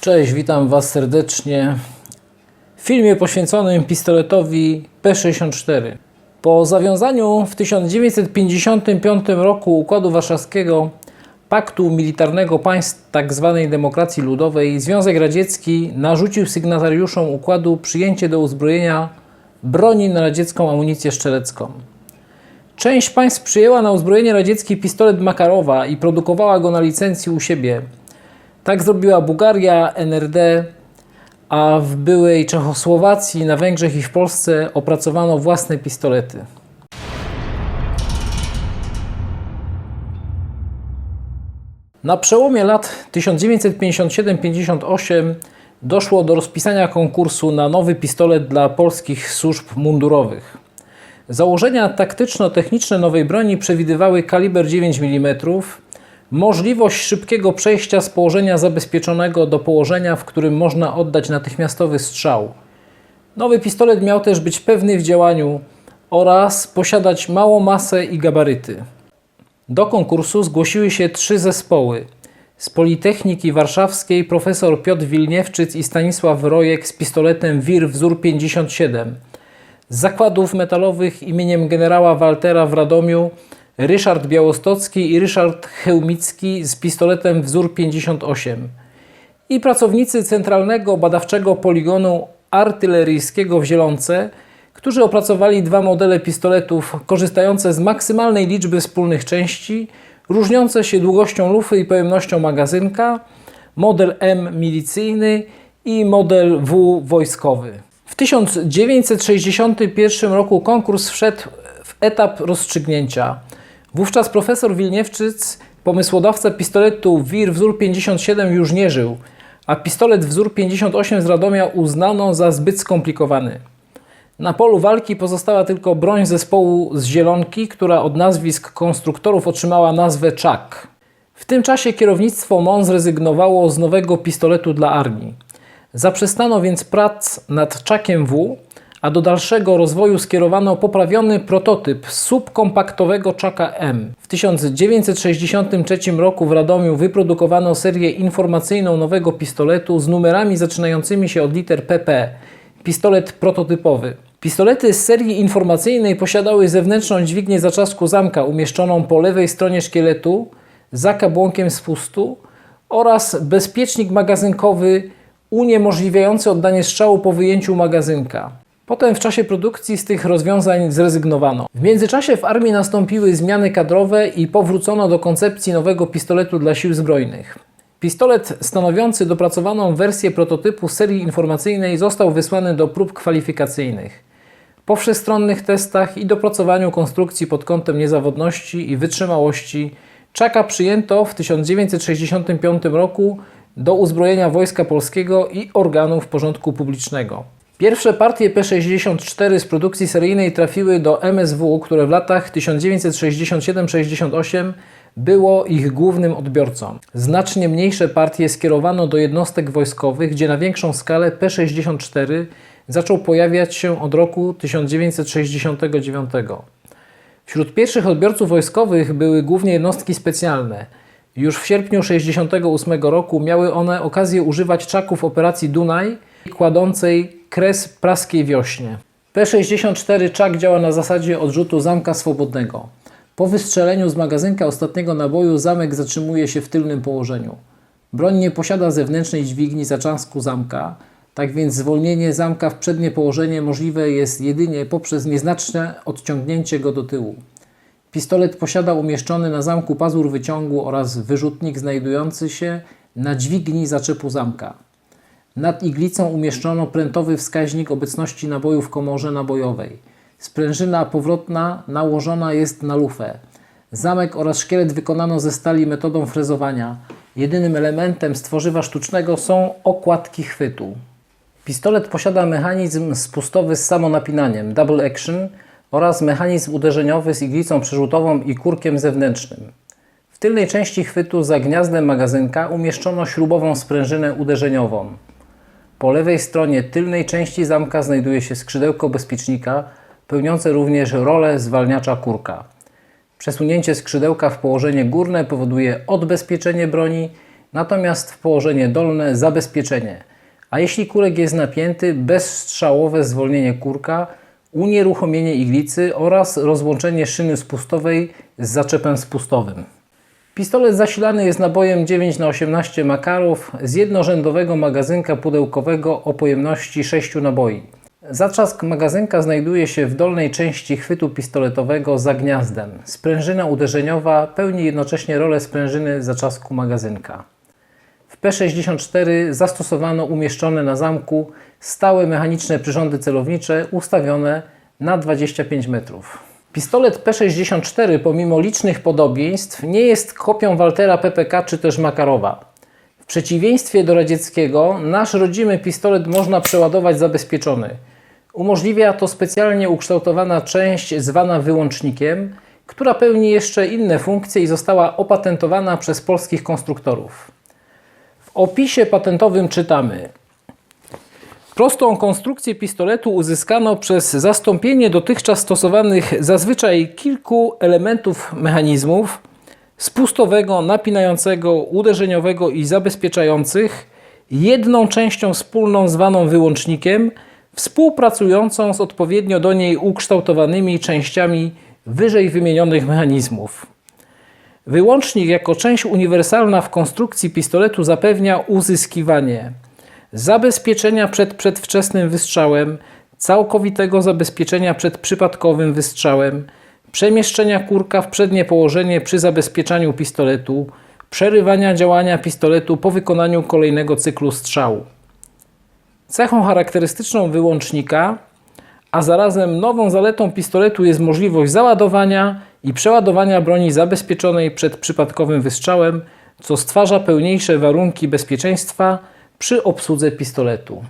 Cześć, witam Was serdecznie w filmie poświęconym pistoletowi P64. Po zawiązaniu w 1955 roku Układu Warszawskiego Paktu Militarnego Państw tzw. Demokracji Ludowej, Związek Radziecki narzucił sygnatariuszom układu przyjęcie do uzbrojenia broni na radziecką amunicję strzelecką. Część państw przyjęła na uzbrojenie radziecki pistolet Makarowa i produkowała go na licencji u siebie. Tak zrobiła Bułgaria, NRD, a w byłej Czechosłowacji, na Węgrzech i w Polsce opracowano własne pistolety. Na przełomie lat 1957-58 doszło do rozpisania konkursu na nowy pistolet dla polskich służb mundurowych. Założenia taktyczno-techniczne nowej broni przewidywały kaliber 9 mm, możliwość szybkiego przejścia z położenia zabezpieczonego do położenia, w którym można oddać natychmiastowy strzał. Nowy pistolet miał też być pewny w działaniu oraz posiadać małą masę i gabaryty. Do konkursu zgłosiły się trzy zespoły. Z Politechniki Warszawskiej profesor Piotr Wilniewczyc i Stanisław Rojek z pistoletem WIR wzór 57. Z zakładów metalowych imieniem generała Waltera w Radomiu Ryszard Białostocki i Ryszard Chełmicki z pistoletem wzór 58 i pracownicy Centralnego Badawczego Poligonu Artyleryjskiego w Zielonce, którzy opracowali dwa modele pistoletów korzystające z maksymalnej liczby wspólnych części, różniące się długością lufy i pojemnością magazynka, model M milicyjny i model W wojskowy. W 1961 roku konkurs wszedł w etap rozstrzygnięcia. Wówczas profesor Wilniewczyc, pomysłodawca pistoletu WIR wzór 57 już nie żył, a pistolet wzór 58 z Radomia uznano za zbyt skomplikowany. Na polu walki pozostała tylko broń zespołu z Zielonki, która od nazwisk konstruktorów otrzymała nazwę Czak. W tym czasie kierownictwo MON zrezygnowało z nowego pistoletu dla armii. Zaprzestano więc prac nad Czakiem W, a do dalszego rozwoju skierowano poprawiony prototyp subkompaktowego Czaka M. W 1963 roku w Radomiu wyprodukowano serię informacyjną nowego pistoletu z numerami zaczynającymi się od liter PP. Pistolet prototypowy. Pistolety z serii informacyjnej posiadały zewnętrzną dźwignię zaczasku zamka umieszczoną po lewej stronie szkieletu za kabłonkiem spustu oraz bezpiecznik magazynkowy uniemożliwiający oddanie strzału po wyjęciu magazynka. Potem w czasie produkcji z tych rozwiązań zrezygnowano. W międzyczasie w armii nastąpiły zmiany kadrowe i powrócono do koncepcji nowego pistoletu dla sił zbrojnych. Pistolet stanowiący dopracowaną wersję prototypu serii informacyjnej został wysłany do prób kwalifikacyjnych. Po wszechstronnych testach i dopracowaniu konstrukcji pod kątem niezawodności i wytrzymałości Czaka przyjęto w 1965 roku do uzbrojenia Wojska Polskiego i organów porządku publicznego. Pierwsze partie P-64 z produkcji seryjnej trafiły do MSW, które w latach 1967-68 było ich głównym odbiorcą. Znacznie mniejsze partie skierowano do jednostek wojskowych, gdzie na większą skalę P-64 zaczął pojawiać się od roku 1969. Wśród pierwszych odbiorców wojskowych były głównie jednostki specjalne. Już w sierpniu 1968 roku miały one okazję używać czaków operacji Dunaj kładącej kres praskiej wiośnie. P-64 czak działa na zasadzie odrzutu zamka swobodnego. Po wystrzeleniu z magazynka ostatniego naboju zamek zatrzymuje się w tylnym położeniu. Broń nie posiada zewnętrznej dźwigni zaczasku zamka, tak więc zwolnienie zamka w przednie położenie możliwe jest jedynie poprzez nieznaczne odciągnięcie go do tyłu. Pistolet posiada umieszczony na zamku pazur wyciągu oraz wyrzutnik znajdujący się na dźwigni zaczepu zamka. Nad iglicą umieszczono prętowy wskaźnik obecności naboju w komorze nabojowej. Sprężyna powrotna nałożona jest na lufę. Zamek oraz szkielet wykonano ze stali metodą frezowania. Jedynym elementem stworzywa sztucznego są okładki chwytu. Pistolet posiada mechanizm spustowy z samonapinaniem double action oraz mechanizm uderzeniowy z iglicą przerzutową i kurkiem zewnętrznym. W tylnej części chwytu za gniazdem magazynka umieszczono śrubową sprężynę uderzeniową. Po lewej stronie tylnej części zamka znajduje się skrzydełko bezpiecznika, pełniące również rolę zwalniacza kurka. Przesunięcie skrzydełka w położenie górne powoduje odbezpieczenie broni natomiast w położenie dolne zabezpieczenie. A jeśli kurek jest napięty, bezstrzałowe zwolnienie kurka, unieruchomienie iglicy oraz rozłączenie szyny spustowej z zaczepem spustowym. Pistolet zasilany jest nabojem 9x18 Makarów z jednorzędowego magazynka pudełkowego o pojemności 6 naboi. Zatrzask magazynka znajduje się w dolnej części chwytu pistoletowego za gniazdem. Sprężyna uderzeniowa pełni jednocześnie rolę sprężyny zatrzasku magazynka. W P64 zastosowano umieszczone na zamku stałe mechaniczne przyrządy celownicze ustawione na 25 metrów. Pistolet P64 pomimo licznych podobieństw nie jest kopią Waltera PPK czy też Makarowa. W przeciwieństwie do radzieckiego, nasz rodzimy pistolet można przeładować zabezpieczony. Umożliwia to specjalnie ukształtowana część zwana wyłącznikiem, która pełni jeszcze inne funkcje i została opatentowana przez polskich konstruktorów. W opisie patentowym czytamy: Prostą konstrukcję pistoletu uzyskano przez zastąpienie dotychczas stosowanych zazwyczaj kilku elementów mechanizmów spustowego, napinającego, uderzeniowego i zabezpieczających jedną częścią wspólną zwaną wyłącznikiem, współpracującą z odpowiednio do niej ukształtowanymi częściami wyżej wymienionych mechanizmów. Wyłącznik jako część uniwersalna w konstrukcji pistoletu zapewnia uzyskiwanie zabezpieczenia przed przedwczesnym wystrzałem, całkowitego zabezpieczenia przed przypadkowym wystrzałem, przemieszczenia kurka w przednie położenie przy zabezpieczaniu pistoletu, przerywania działania pistoletu po wykonaniu kolejnego cyklu strzału. Cechą charakterystyczną wyłącznika, a zarazem nową zaletą pistoletu jest możliwość załadowania i przeładowania broni zabezpieczonej przed przypadkowym wystrzałem, co stwarza pełniejsze warunki bezpieczeństwa przy obsłudze pistoletu.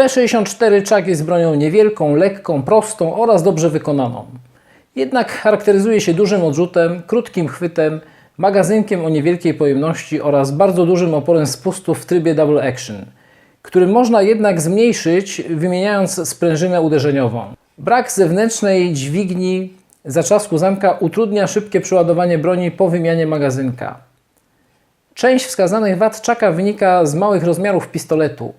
P64 czak jest bronią niewielką, lekką, prostą oraz dobrze wykonaną. Jednak charakteryzuje się dużym odrzutem, krótkim chwytem, magazynkiem o niewielkiej pojemności oraz bardzo dużym oporem spustów w trybie double action, który można jednak zmniejszyć wymieniając sprężynę uderzeniową. Brak zewnętrznej dźwigni zatrzasku zamka utrudnia szybkie przeładowanie broni po wymianie magazynka. Część wskazanych wad czaka wynika z małych rozmiarów pistoletu,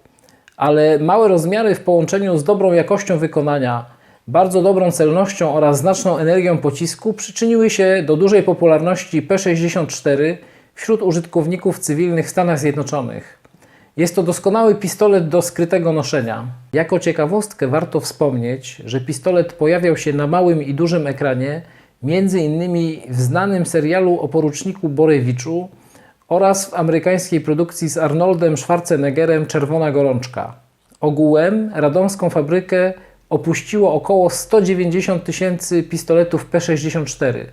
ale małe rozmiary w połączeniu z dobrą jakością wykonania, bardzo dobrą celnością oraz znaczną energią pocisku przyczyniły się do dużej popularności P64 wśród użytkowników cywilnych w Stanach Zjednoczonych. Jest to doskonały pistolet do skrytego noszenia. Jako ciekawostkę warto wspomnieć, że pistolet pojawiał się na małym i dużym ekranie, między innymi w znanym serialu o poruczniku Borewiczu oraz w amerykańskiej produkcji z Arnoldem Schwarzeneggerem Czerwona Gorączka. Ogółem radomską fabrykę opuściło około 190 tysięcy pistoletów P64.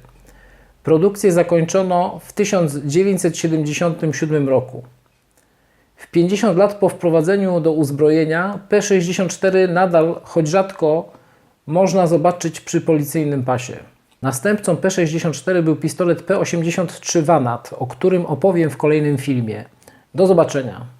Produkcję zakończono w 1977 roku. W 50 lat po wprowadzeniu do uzbrojenia P64 nadal, choć rzadko, można zobaczyć przy policyjnym pasie. Następcą P64 był pistolet P83 Vanat, o którym opowiem w kolejnym filmie. Do zobaczenia.